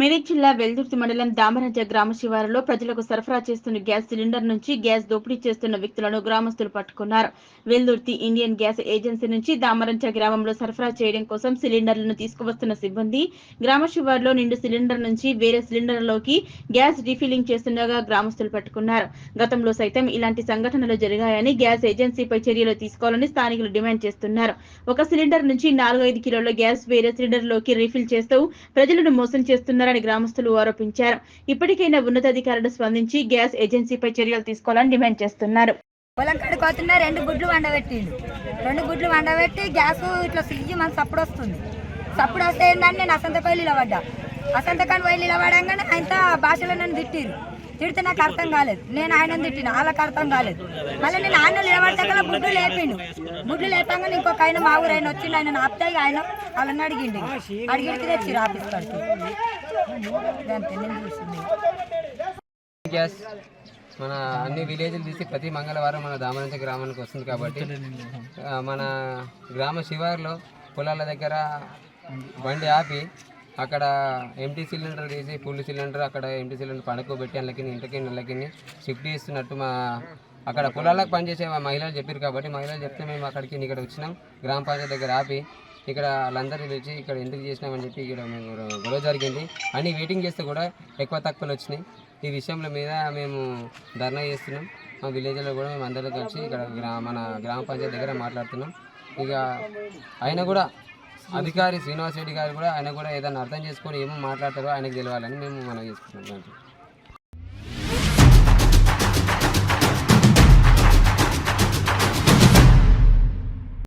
మెదక్ జిల్లా వెల్దుర్తి మండలం దామరాజ గ్రామ శివారులో ప్రజలకు సరఫరా చేస్తున్న గ్యాస్ సిలిండర్ నుంచి గ్యాస్ దోపిడీ చేస్తున్న వ్యక్తులను గ్రామస్తులు పట్టుకున్నారు. వెల్దుర్తి ఇండియన్ గ్యాస్ ఏజెన్సీ నుంచి దామరంచ గ్రామంలో సరఫరా చేయడం కోసం సిలిండర్లను తీసుకువస్తున్న సిబ్బంది గ్రామ శివారులో నిండు సిలిండర్ నుంచి వేరే సిలిండర్లోకి గ్యాస్ రీఫిల్లింగ్ చేస్తుండగా గ్రామస్తులు పట్టుకున్నారు. గతంలో సైతం ఇలాంటి సంఘటనలు జరిగాయని గ్యాస్ ఏజెన్సీపై చర్యలు తీసుకోవాలని స్థానికులు డిమాండ్ చేస్తున్నారు. ఒక సిలిండర్ నుంచి నాలుగైదు కిలోల గ్యాస్ వేరే సిలిండర్లోకి రీఫిల్ చేస్తూ ప్రజలను మోసం చేస్తున్నారు చేశారని గ్రామస్తులు ఆరోపించారు. ఇప్పటికైనా ఉన్నతాధికారులు స్పందించి గ్యాస్ ఏజెన్సీపై చర్యలు తీసుకోవాలని డిమాండ్ చేస్తున్నారు. పొలం కడుకోతున్నా రెండు గుడ్లు వండబెట్టిండు. రెండు గుడ్లు వండబెట్టి గ్యాస్ ఇట్లా సిగ్గి మన సప్పుడు వస్తుంది. సప్పుడు వస్తే ఏంటంటే నేను అసంతకాయలు నిలబడ్డా. అసంతకాయలు పోయి నిలబడంగానే అంత భాషలో నన్ను తిట్టిరు తిడితే నాకు అర్థం కాలేదు. నేను ఆయన తిట్టిన వాళ్ళకి అర్థం కాలేదు. మళ్ళీ నేను ఆయన నిలబడ్డాక బుడ్డు లేపిండు. బుడ్డు లేపంగానే ఇంకొక ఆయన మా ఊరు ఆయన వచ్చిండు ఆయన ఆపితే ఆయన వాళ్ళని అడిగిండు. అడిగిడికి తెచ్చి ఆఫీస్ అంతే. నేను చూసింది. గ్యాస్ మన అన్ని విలేజ్లు తీసి ప్రతి మంగళవారం మన దామనంచ గ్రామానికి వస్తుంది కాబట్టి మన గ్రామ శివారులో పొలాల దగ్గర బండి ఆపి అక్కడ ఎంటీ సిలిండర్ తీసి ఫుల్ సిలిండర్ అక్కడ ఎంటీ సిలిండర్ పడుకోబెట్టి అందులోకి ఇంటికి నెలకి షిఫ్ట్ చేస్తున్నట్టు మా అక్కడ పొలాలకు పనిచేసే మా మహిళలు చెప్పారు కాబట్టి మహిళలు చెప్తే మేము అక్కడికి ఇక్కడ వచ్చినాం. గ్రామ పంచాయతీ దగ్గర ఆపి ఇక్కడ వాళ్ళందరినీ పిలిచి ఇక్కడ ఎందుకు చేసినామని చెప్పి ఇక్కడ మేము గొడవ జరిగింది. అన్ని వెయిటింగ్ చేస్తే కూడా ఎక్కువ తక్కువలు వచ్చినాయి. ఈ విషయంలో మీద మేము ధర్నా చేస్తున్నాం. మా విలేజ్లో కూడా మేము అందరూ కలిసి ఇక్కడ గ్రా మన గ్రామ పంచాయతీ దగ్గర మాట్లాడుతున్నాం. ఇక అయినా కూడా అధికారి శ్రీనివాస్ రెడ్డి గారు కూడా ఆయన కూడా ఏదైనా అర్థం చేసుకొని ఏమో మాట్లాడతారో ఆయనకు తెలియాలని మేము మనం చేసుకుంటున్నాం.